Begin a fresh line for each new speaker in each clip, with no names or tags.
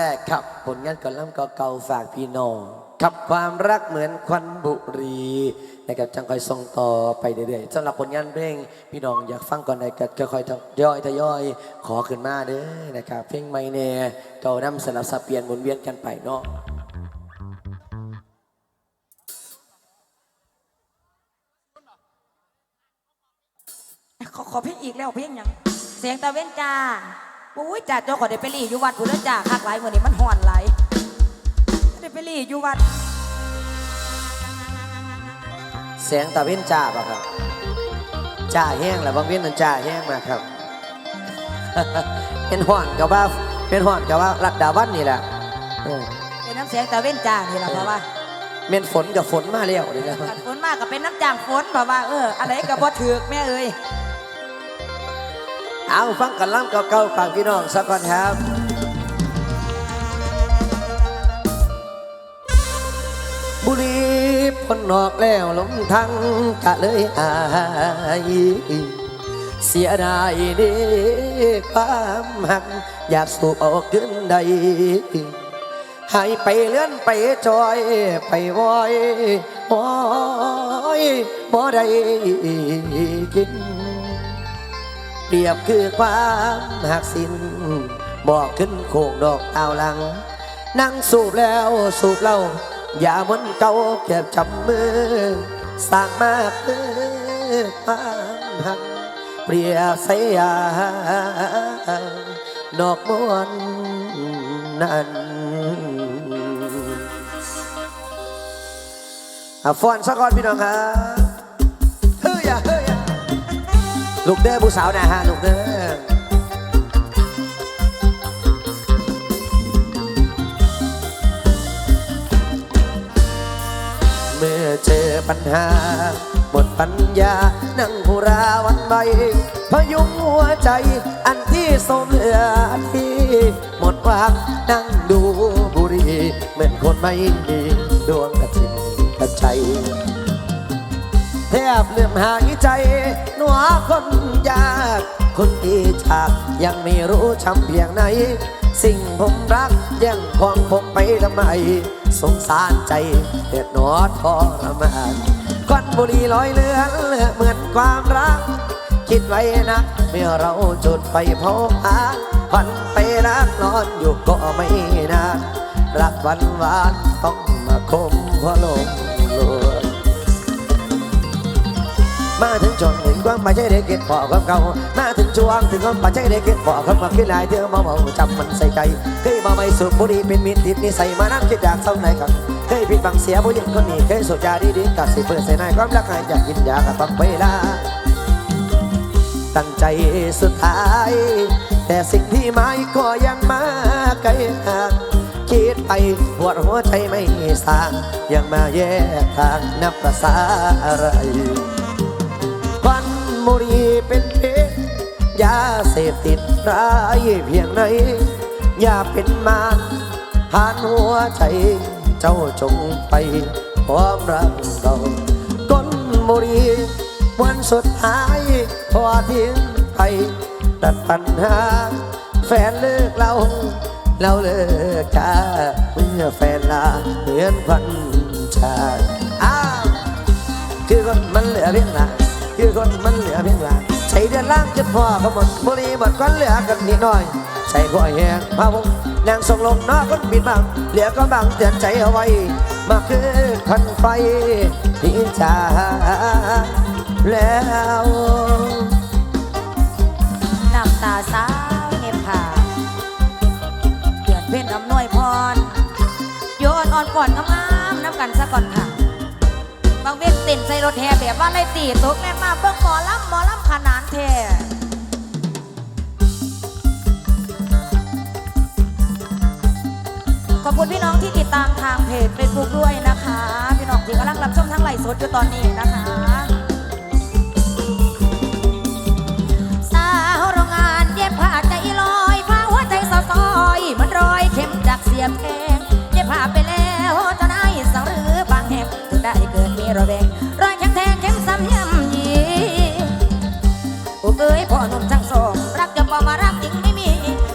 แรกครับ ผลงานก่อนล่ำเก่าๆฝากพี่น้องกับความรักเหมือนควันบุรีนะครับจังคอยส่งต่อไปเรื่อยๆสำหรับผลงานเพลงพี่น้องอยากฟังก่อนใดก็ค่อยๆทยอยทยอยขอขึ้นมาเด้อนะครับเพลงไม่แน่เก่านำสลับสับเปลี่ยนหมุนเวียนกันไปเนาะ
ขอขอเพลงอีกแล้วเพลงยังเสียงตะเว้นจ้า อุ้ยจ่าเจ้าขอได้ไปรีอยู่วัดผู้เล่นจ่าคักหลายมื้อนี้มันห่อนหลายได้ไปรีอยู่วัด
เสียงตะเว้นจ้าป่ะครับจ้าแห้งแหละบางเว้นนั้นจ้าแห้งมากครับ เป็นห่อนกับว่าเป็นห่อนกับว่ารัดดาวันนี่แหละเออ
เป็นน้ำเสียงตะเว้นจ้านี่แหละเพราะว่า
เม่นฝนกับฝนมาแล้วนี่นะ
กัดฝนมากก็เป็นน้ำจางฝนเพราะว่าเอออะไรก็บ่ถือกแม่เอ้ย
เอาฟังกันล่ำเก่าๆฝากพี่น้องสักก่อนครับบุรีพ้นนอกแล้วลมทั้งกะเลยอายเสียดายเด้ความหัก อยากสูบออกขึ้นใดหายไปเลื่อนไปจอยไปวอยโอ้ยบ่ได้กิน เปรียบคือความหักสินบอกขึ้นโคงดอกเอาหลัง นั่งสูบแล้วสูบเล้าอย่ามันเก่าเก็บจำมือสร้างมากคือความหักเปรียบใส่ยางดอกมวนนั้นอะฟอนสักก่อนพี่น้องครับ ลูกเด้อผู้สาวนะฮะลูกเด้อเมื่อเจอปัญหา หมดปัญญา นั่งผู้ราวันใบพยุงหัวใจ อันที่สมเหลือที่ หมดวังนั่งดูบุรี เหมือนคนไม่มีดวงกระชินกระใจ แทบเลื่อมหายใจ หนัวคนยาก คนที่จากยังไม่รู้ช้ำเพียงไหน สิ่งผมรักยังของผมไปทำไม สงสารใจเด็ดหนอทรมานควันบุหรี่ลอยเลือนเหมือนความรัก คิดไว้นะเมื่อเราจุดไฟเผาหาพันไปรักนอนอยู่ก็ไม่นานรักวันวานต้องมาคมพะลม มาถึงจนถึงความป่าใจเด็กเก็บปอกกับเก่ามาถึงจวงถึงความป่าใจเด็กเก็บปอกกับความคิดหลายเที่ยวมาเมาจำมันใส่ใจเคยมาไม่สูบบุรีเป็นมิตรติดนิสัยมานั่งคิดอยากเศร้าไหนกันเคยผิดบังเสียผู้หญิงคนนี้เคยสูบยาดีๆกัดสิเปิดใส่ในความรักหายอยากกินยาก็ต้องเวลาตั้งใจสุดท้าย แต่สิ่งที่หมายก็ยังมาไกลห่างคิดไปปวดหัวใจไม่สางยังมาแยกทางนับภาษาอะไร บุรีเป็นเพชยาเสพติดร้ายเพียงไหน อย่าเป็นมาผ่านหัวใจ เจ้าจงไปพร้อมรักเราก้นบุรีวันสุดท้ายพอทิ้งไปตัดปัญหา แฟนเลิกเราเราเลิกกันเมื่อแฟนลาเหมือนวันชาอ้าวคือคนมันเหลือเพียงหลัง คือคนมันเหลือเพียงหลังใส่เดือนล่างจะพอก็หมดบุรีหมดก้อนเหลือกันนิดหน่อย ใส่ก้อยแหงพาวงนางส่งลงนอกคนบินบังเหลือก็บังเตือนใจเอาไว้ มาคือคันไฟที่จาแล้ว
น้ำตาสาวเงียบผ่าเดือดเพ่นอำนวยพรโยนอ่อนก่อนงามๆน้ำกันซะก่อนค่ะ บางเวทติ่นใส่รถแห่แบบว่าไล่ตีตกแม่มาเบิ่งหมอลำหมอลำขนานแท้ขอบคุณพี่น้องที่ติดตามทางเพจเฟซบุ๊กด้วยนะคะ พี่น้องที่กำลังรับชมทั้งไลฟ์สดอยู่ตอนนี้นะคะ สาวโรงงานเย็บผ้าใจลอยผ้าหัวใจสะซอย มันรอยเข็มจากเสียบแท ระแวงรอยแข็งแทงเข็มซ้ำย่ำยีอุกเอ้ยพ่อหนุ่มทั้งสอง รักจะพอมารักจริงไม่มี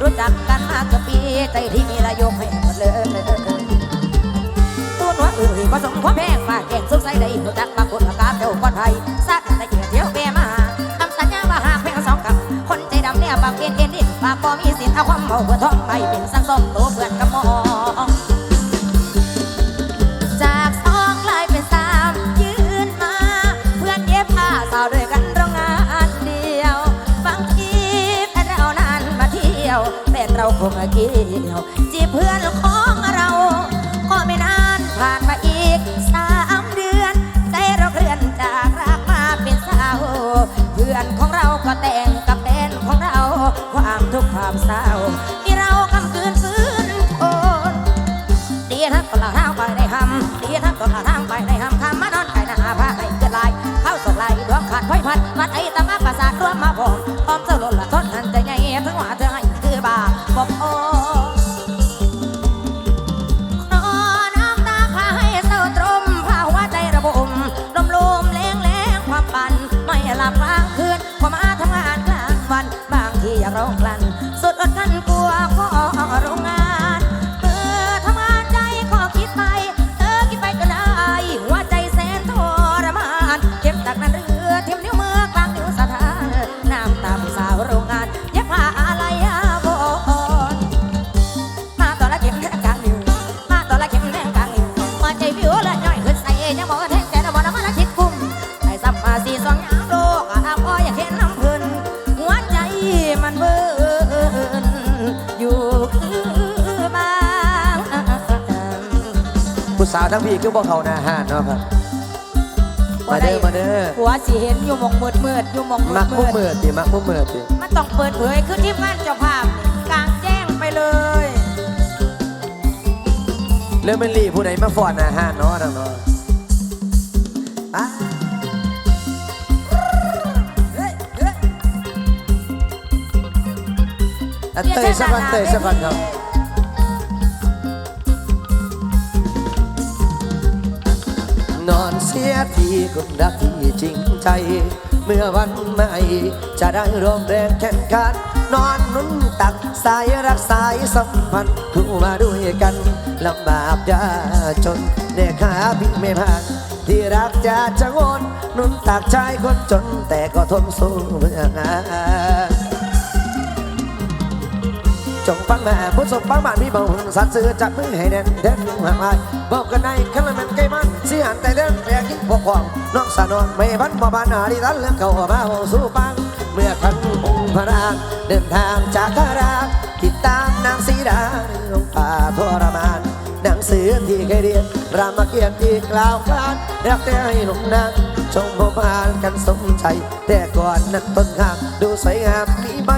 รู้จักกันมาเกือบปีใจที่มีระยกให้หมดเลยตัวหนวดเอ่ยผสมความแพงมาแกงสุกใส่ได้หัวจักมาคนละกาเดียวก่อนไทยสัตว์ได้เกี่ยวเที่ยวแม่มาคำสัญญาว่าหากแพงสองคำคนใจดำเนี่ยปากเอ็นเอ็นดินปากบ่มีสินเอาความเมาเพื่อท้องไปเป็นสังสมตัว ยว
ผู้วพี่คือบ่เขาหน้าห้านเนาะครับ มาเด้อมาเด้อ
หัวสิเห็นอยู่หมองมืดมืดอยู่หมองมื
มั
ด
ก
มื
มุก
ด
มือติมักมุกมือติ
มันต้องเปิดเผยคือทีมงานเจ้าภาพกลางแจ้งไปเลย
เรื่องเป็นลีผู้ใดมาฟอนหน้าห้านเนาะน้องเนาะอะ
เฮ้ยเฮ้ย
อะเตยสักวันเตยสักวันครับ สียทีคนรักที่จริงใจ เมื่อวันใหม่ จะได้ร่วมแรงแข่งขันนอนนุ่นตักสายรักสายสัมพันธ์คู่มาด้วยกันลำบากยากจนเด็กขาพี่ไม่ผ่านที่รักจะจะงนนุ่นตักชายคนจนแต่ก็ทนสู้เพื่องาน จงฟังแม่ผู้สมฟังบ้านพี่บ่าวสัตว์ซื้อจับมือให้แน่นเด็ดหักลายบอกกันในขันละแมันใกล้มันสีหันแต่เดินแรงยิ่งพวกควงน้องสาวนอนไม่พันมาบานหาดีทันเรื่องเก่ามาเอาสู้ปังเมื่อขันองค์พระราเดินทางจากคาราติดตามนางสีดาลงป่าทรมาน สือที่เคยเรียนรามเกียรติที่กล่าวขานรักแต่ให้หลงนางชมพบอ่านกันสมใจ แต่ก่อนนั้นต้นข้างดูสวยงามมีใบ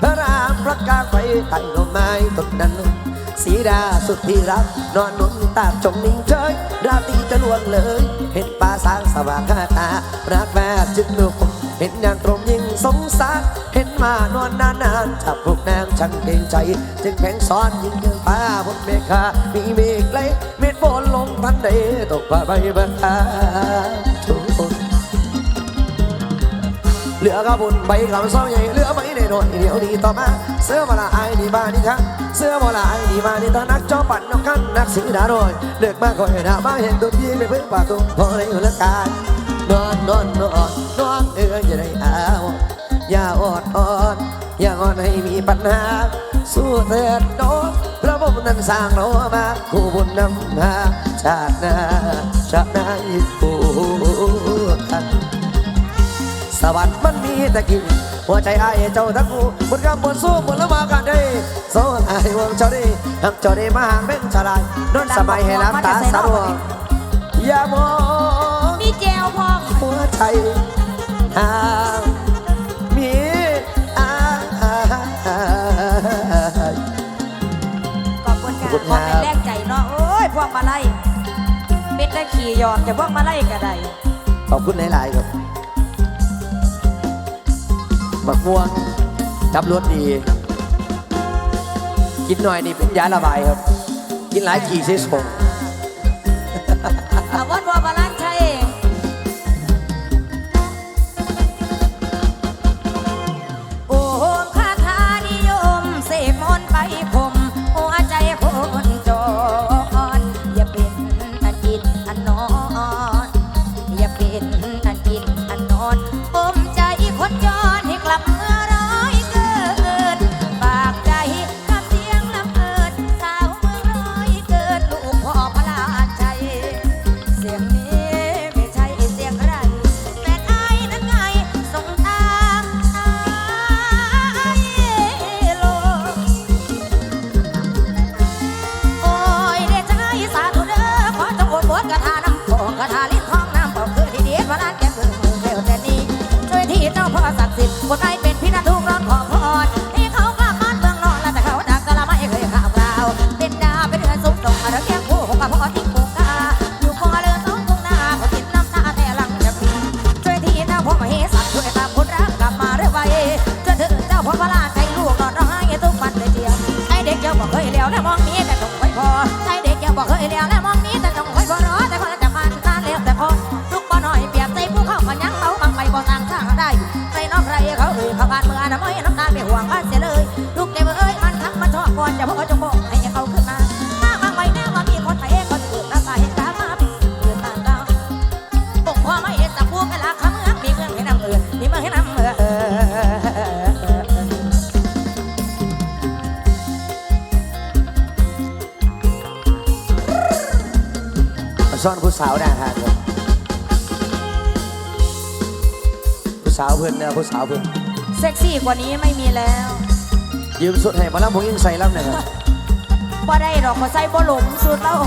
พระรามประกาศไฟใต้ต้นไม้ต้นนั้นสีดาสุดที่รัก นอนหนุนตาจงนิ่งเฉยราตรีจะล่วงเลย เห็นป่าสางสว่างข้าตารักแม่จึงนุกเห็นยางตรง สงสารเห็นมานอนนานๆจับพวกนางช่างเกรงใจ จึงแข่งซ้อนยิงเกินฟ้าบนเมฆามีเมฆไหลเม็ดฝนลงพันใดตกผ่าใบบันทาทุกคนเหลือกระบุญใบคำซ้อใหญ่เหลือไว้ในหน่อยเดี๋ยวดีต่อมาเสื้อมาละไอายดีมาดีครับเสื้อมาละไอายดีมาดีตานักจอปั่นนกกันนักสีดาโดยเลือกมาคอยหน้ามาเห็นตัวพี่ไม่เพิ่งป่าตุ้งพอในหัวกายนอนนอนนอนนอน อย่าอดอ่อนอย่าอ่อนให้มีปัญหา สู้เถิดโดนพระบุญนั้นสร้างเรามาคู่บุญนำมาชาติหน้าชาติหน้าอีกคู่กันสวรรค์มันมีแต่กินหัวใจอายเจ้าทั้งคู่บนกำบนสู้บนละมากันได้โซนอายหวงเจ้าได้หักเจ้าได้มาห่างเป็นชาลายนอนสบายให้น้ำตาสารวงอย่ามอง
มีแจวพอง
หัวใจหาง
ขี่หยอกแต่พวกมาไล่กระได
ขอบคุณหลายๆครับบักม่วงจับรสดี กินหน่อยนี่เป็นยาระบายครับ กินหลายขี่เสียสง
เพื่
อนเนี่ยผู้สาวเพื่อน
เซ็กซี่กว่านี้ไม่มีแล้ว
ยืมสุดให้มาแล้วผมยิงใส่แล้วเนี่ยครับ
บ่ได้ดอกมาใส่บ่หลงสุดแล้ว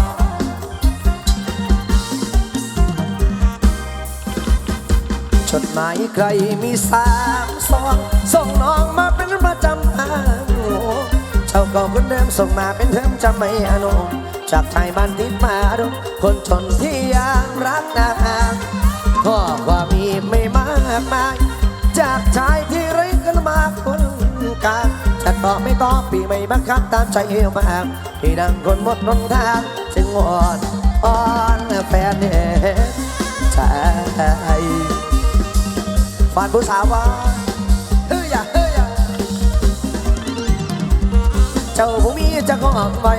จดหมายใครมีสามสองส่งน้องมาเป็นประจำทางเจ้าเก่าคนเดิมส่งมาเป็นเทอมจำไม่อนุจากชายบ้านติดมาดงคนชนที่ยังรักนางข้อความมีไม่มากมายจาก ชายที่ไร้กันมาคนกลางจะตอบไม่ตอบปีไม่บังคับตามใจเอวมากพี่ดังคนหมดหนทางจึงวอนอ้อนแฟนเห็นใจฟานผู้สาวว่าเฮ้ยอย่าเฮ้ยอย่าเจ้าผู้มีเจะขวางไว้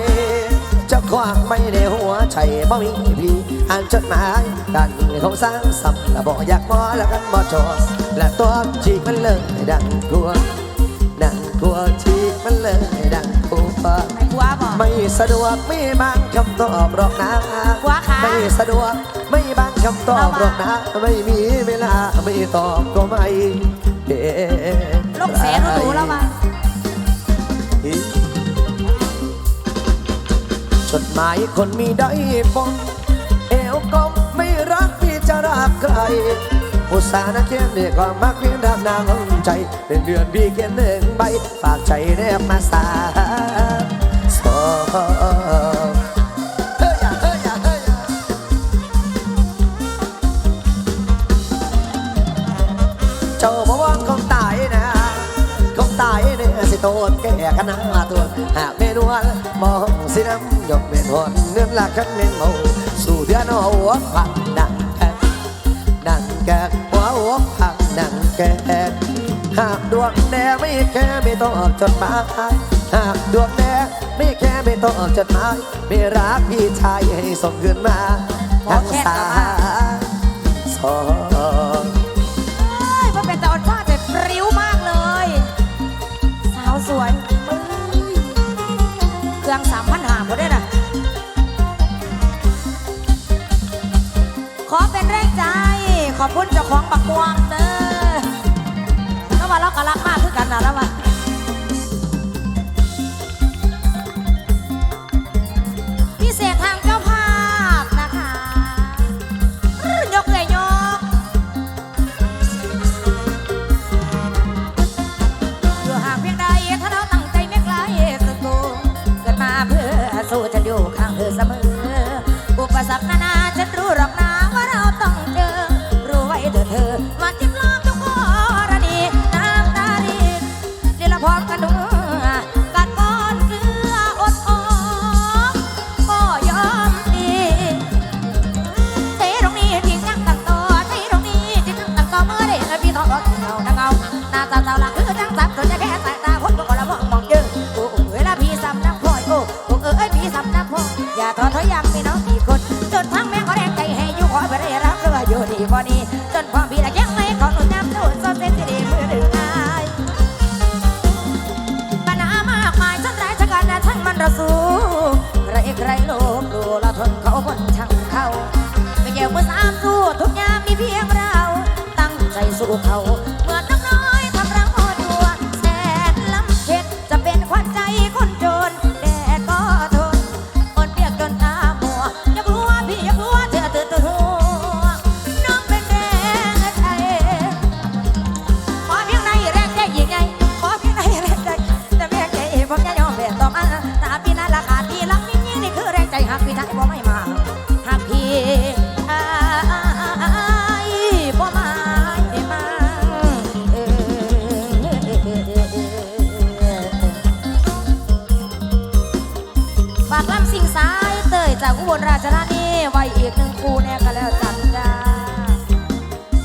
เจะขวางไม่ในหัวใจบ่มีพี่อ่านจดหมายกันเขาสร้างสับและบอกอยากมอแล้วกันบ่จอและตัวจีกมันเลยดังกลัวดังกลัวจีกมันเลยดังกลัว
ไม่กลัว
ไม่สะดวกไม่บางคำตอบหรอกนะไม่สะดวกไม่บางคำตอบหรอกนะไม่มีเวลาไม่ตอบก็ไม่เป็น
ลกแสนรู้แล้วว่
จดหมายคนมีได้ฟงเอวกลมไม่รักพี่จะรักใครอุตส่าห์นะเขียนด้วยความมักเพียงรักนางลงใจ เป็นเดือนพี่เขียนหนึ่งใบ ฝากใจแนบมาสา โตนแก่ขนาตัวหากเมนวนมองสิน้ำหยดเมนวนเงินหลักขันเมนเมาสู่เดือนหัวผักดังแกดังแกหัวหัวผักดังแกหากดวงแดงไม่แค่ไม่ต้องออกจดหมายหากดวงแดงไม่แค่ไม่ต้องออกจดหมายไม่รักพี่ชายให้ส่งเงินมาทั้งสาสอง
มพันหาบ่ได้น่ะขอเป็นแรงใจ ขอบคุณเจ้าของปักม่วงเด้อแล้วว่าเราก็รักมากคือกันนะแล้วว่า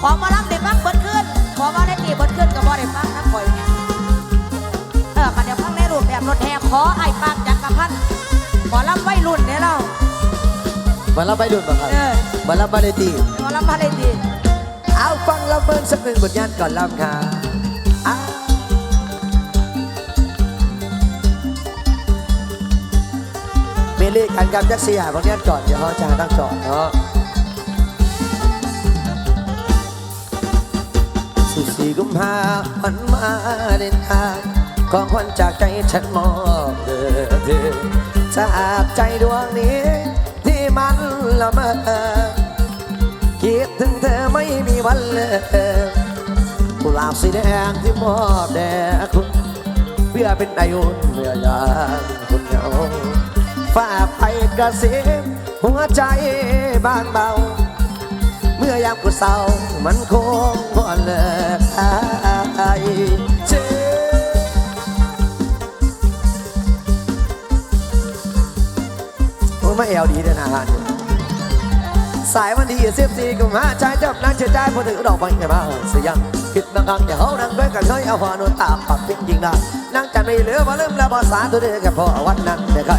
ขอมารับได้ฟังเบิดขึ้นขอมาได้ตีเบิดขึ้นก็บ่ได้ฟังนะข่อยเออคันเดี๋ยวฟังในรูปแบบรถแห่ขอไอ้ปากจักรพันธ์ขอรับไว้รุ่นเนี่ยเรา
มารับไปดุนบ่ครับ
เออ
มารับมาเลตี
ขอรับมาได้ดี
เอาฟังลำเบิร์นสักหนึ่งบทงานก่อนลำค่ะอ้าวเมมีเลขกันกับจักรเสียบางเนี้ยจอดอย่าเขาจะตั้งจอดเนาะ สี่กุมภาพันธ์มาเดินทางของขวัญจากใจฉันมอบเธอเธอจากใจดวงนี้ ที่มันละเมอคิดถึงเธอไม่มีวันเลิกกุหลาบสีแดงที่มอบแด่คุณเพื่อเป็นอายุเมื่อยามคุณเหงาฝากไปกระซิบหัวใจบางเบา มื่อยามกูเศร้ามันคงบ่เลิกอายเจ็โอ้ยมาแอลดีเด้อนะฮะเนี่ยสายวันที่สิบสีกุมภาใจจับนั่งเชื่อใจพอถึงดอกไม้ไงบ้างเสียงคิดบางครั้งอย่าเขานั่งด้วยกันเคยเอาหัวโนนตาปักเป็นจริงนะนั่งจันไม่เหลือมาเริ่มแล้วภาษาตัวเดียวกับพ่อวันนั้นแต่ใคร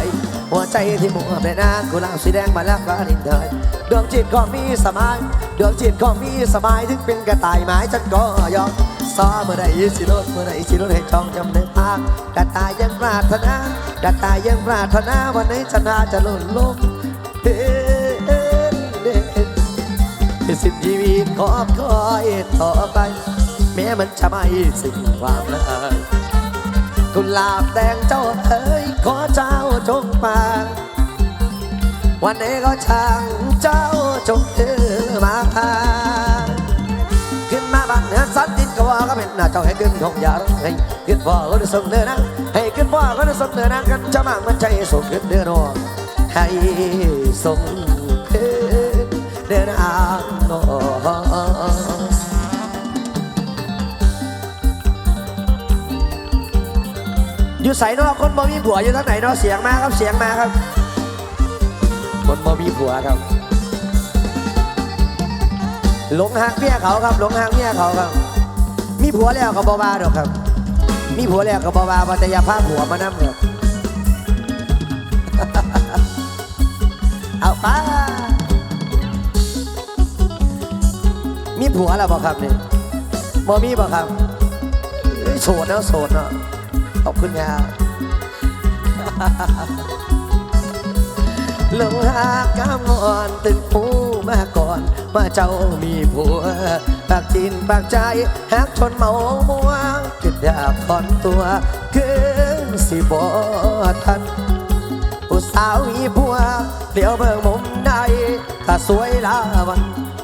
ใจที่มุ่งในนางกุหลาบสีแดงมาแล้วฟ้าดินเดยดวงจิตก็มีสมายดวงจิตก็มีสมายถึงเป็นกระต่ายไม้ฉันก็ยอมซ้อเมื่อใดสิรถเมื่อใดสิรถให้จองจำได้ภาคกระต่ายยังปรารถนากระต่ายยังปรารถนาวันไหนชนะจะหล่นลงเฮ้เฮ้เฮ้ให้สิ้นชีวิตขอคอยต่อไป แม้มันจะไม่สิ้นความรัก กุหลาบแดงเจ้าเอ๋ยขอเจ้าจงมาวันนี้ก็ช่างเจ้าจงเออมาขึ้นมาบ้านเนือสันดินก็ว่าก็เป็นหน้าเจ้าให้ขึ้นของยาให้ขึ้นพ่อก็ได้ส่งเดินนะให้ขึ้นพ่อก็ได้ส่งเดินนะกันจะมากมันใจส่งขึ้นเดินนอให้ส่งขึ้นเดินอ่างนอ อยู่ใส่นอกคนบ่มีผัวอยู่ทางไหนเนาะเสียงมาครับเสียงมาครับ คนบ่มีผัวครับ หลงหักเมียเขาครับ หลงหักเมียเขาครับ มีผัวแล้วก็บ่บาดอกครับ มีผัวแล้วก็บ่บาว่าแต่อย่าพาผัวมานั่ครับเอาไป้ามีผัวแล้วบ่ครับนี่บ่มีบ่ครับเอ้ยโสดเนาะโสดเนาะ ขอบคุณยาหลงหากกามงอนตึงปูมาก่อน มาเจ้ามีผัว ปากจินปากใจหักชนเมามัวคิดยากถอนตัวคืนสิบทันผู้สาวมีผัวเดี๋ยวเบิ่งมุมใดถ้าสวยลาวัน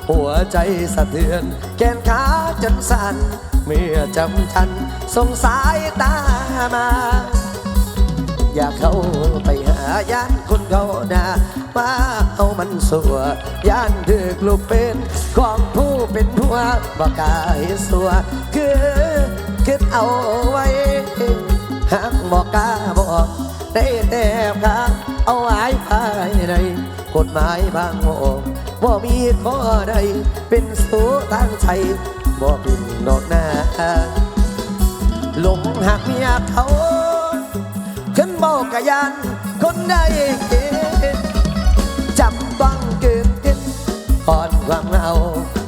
หัวใจสะเทือนแขนขาจนสั่น เมื่อจำทันสงสายตามา อยากเข้าไปหาย่านคนเขาหน้ามาเอามันสัวย่านถึกลูกเป็นของผู้เป็นผัวบอกก้าเห็นสัว คือคิดเอาไว้หากบอกก้าบอกได้แต่ข้าเอาไว้ภายในกฎหมายบางโมว่ามีข้อใดเป็นสู้ทางใจ บ่เป็นดอกหน้าหลงหักเมียเขาขึ้นบอกะยันคนใดเกจับบังเกินเกินก่อนความเอา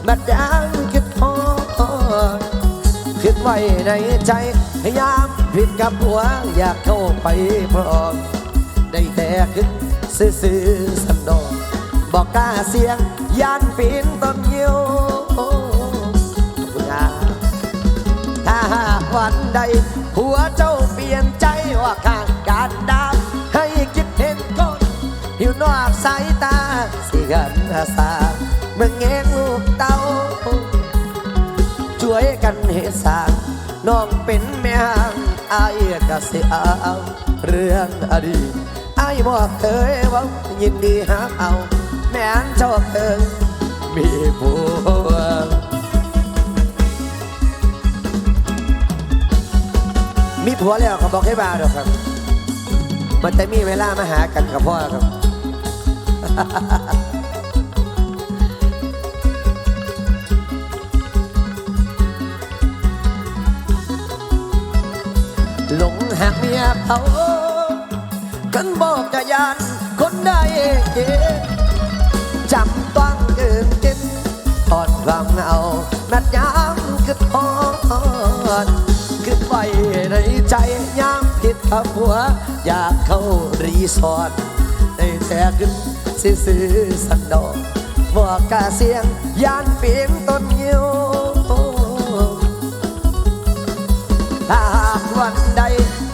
บัดยางคิดพอคิดไว้ในใจพยายามผิดกับหัวอยากเข้าไปพร้อมได้แต่ขึ้นซื่อๆสันดอนบอกกล้าเสียงยานปีนต้นยิว ใด หัวเจ้าเปลี่ยนใจว่าข้างการดาวให้คิดเห็นคนอยู่นอกสายตาสิกันสาเมื่อแงงลูกเต้าช่วยกันเหสาน้องเป็นแม่ห้างอายก็สิเอาเรื่องอดีตอายบอกเคยว่ายินดีหาเอา แม่นเจ้าเคยมีผั ผัวแล้วเขาบอกให้มาดอกครับ มันจะมีเวลามาหากันกับพ่อครับ หลงหักเมียเขากันบอกกะยานคนใดเองจำต้องเกินกินทอดความเหงานัดยามคือทอดคือไว้ในใจยามผิดกับหัว อยากเข้ารีสอร์ทในแต่ขึ้นซื้อสันดอกบอกกาเสียงยานเปลี่ยนต้นยิวถ้าหากวันใด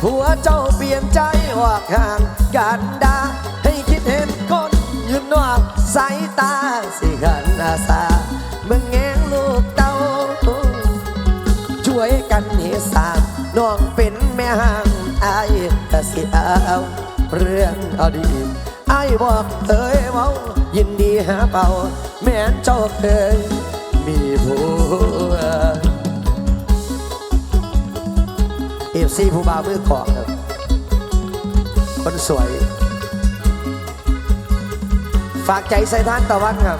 หัวเจ้าเปลี่ยนใจออกห่างกันได สิเอาเรื่องอดีตไอายบอกเอ้ยเมายินดีหาเป่า แม่นเจ้าเคยมีผัวเอฟซีผู้บ่าวมือกองครับคนสวย ฝากใจใส่ท่านตะวันครับ